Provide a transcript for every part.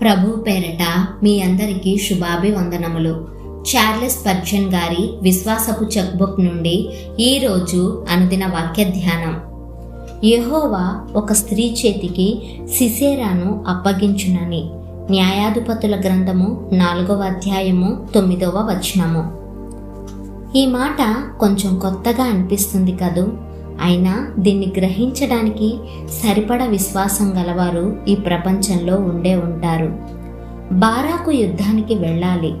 ప్రభు పేరట మీ అందరికీ శుభాభివందనములు. చార్లెస్ పర్జన్ గారి విశ్వాసపు చెక్బుక్ నుండి ఈరోజు అనుదిన వాక్య ధ్యానం యహోవా ఒక స్త్రీ చేతికి సిసేరాను అప్పగించునని. న్యాయాధిపతుల గ్రంథము నాలుగవ అధ్యాయము తొమ్మిదవ వచనము. ఈ మాట కొంచెం కొత్తగా అనిపిస్తుంది కదూ? అయినా దీన్ని గ్రహించడానికి సరిపడ విశ్వాసం గలవారు ఈ ప్రపంచంలో ఉండే ఉంటారు. బారాకు యుద్ధానికి వెళ్ళాలి.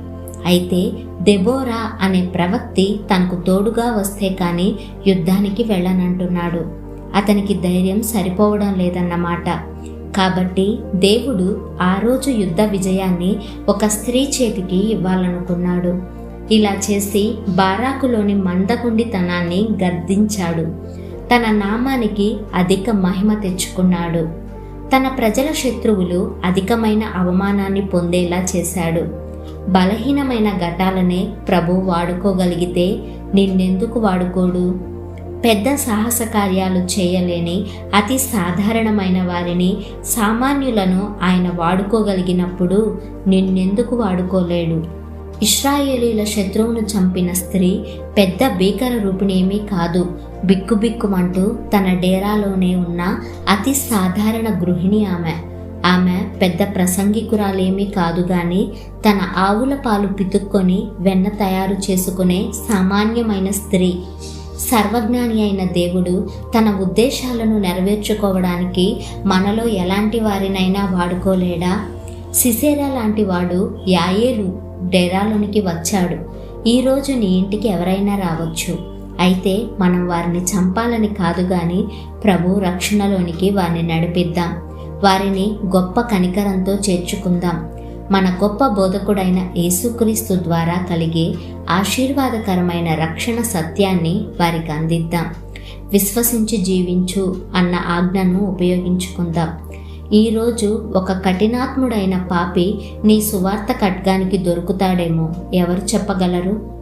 అయితే దెబోరా అనే ప్రవక్తి తనకు తోడుగా వస్తే కానీ యుద్ధానికి వెళ్ళనంటున్నాడు. అతనికి ధైర్యం సరిపోవడం లేదన్నమాట. కాబట్టి దేవుడు ఆ రోజు యుద్ధ విజయాన్ని ఒక స్త్రీ చేతికి ఇవ్వాలనుకున్నాడు. ఇలా చేసి బారాకులోని మందకుండితనాన్ని గర్దించాడు తన నామానికి అధిక మహిమ తెచ్చుకున్నాడు. తన ప్రజల శత్రువులు అధికమైన అవమానాన్ని పొందేలా చేశాడు. బలహీనమైన ఘటాలనే ప్రభు వాడుకోగలిగితే నిన్నెందుకు వాడుకోడు? పెద్ద సాహస కార్యాలు చేయలేని అతి సాధారణమైన వారిని సామాన్యులను ఆయన వాడుకోగలిగినప్పుడు నిన్నెందుకు వాడుకోలేడు? ఇస్రాయేలీల శత్రువును చంపిన స్త్రీ పెద్ద భీకర రూపిణేమీ కాదు. బిక్కుబిక్కుమంటూ తన డేరాలోనే ఉన్న అతి సాధారణ గృహిణి ఆమె. ఆమె పెద్ద ప్రసంగికురాలేమీ కాదు గాని తన ఆవుల పాలు పితుక్కొని వెన్న తయారు చేసుకునే సామాన్యమైన స్త్రీ. సర్వజ్ఞాని అయిన దేవుడు తన ఉద్దేశాలను నెరవేర్చుకోవడానికి మనలో ఎలాంటి వారినైనా వాడుకోలేడా? సిసేరా లాంటి వాడు యాయేలు డెరాలోనికి వచ్చాడు. ఈరోజు నీ ఇంటికి ఎవరైనా రావచ్చు. అయితే మనం వారిని చంపాలని కాదు గాని ప్రభు రక్షణలోనికి వారిని నడిపిద్దాం. వారిని గొప్ప కనికరంతో చేర్చుకుందాం. మన గొప్ప బోధకుడైన యేసుక్రీస్తు ద్వారా కలిగే ఆశీర్వాదకరమైన రక్షణ సత్యాన్ని వారికి అందిద్దాం. విశ్వసించి జీవించు అన్న ఆజ్ఞను ఉపయోగించుకుందాం. ఈరోజు ఒక కఠినాత్ముడైన పాపి నీ సువార్త ఖడ్గానికి దొరుకుతాడేమో. ఎవరు చెప్పగలరు?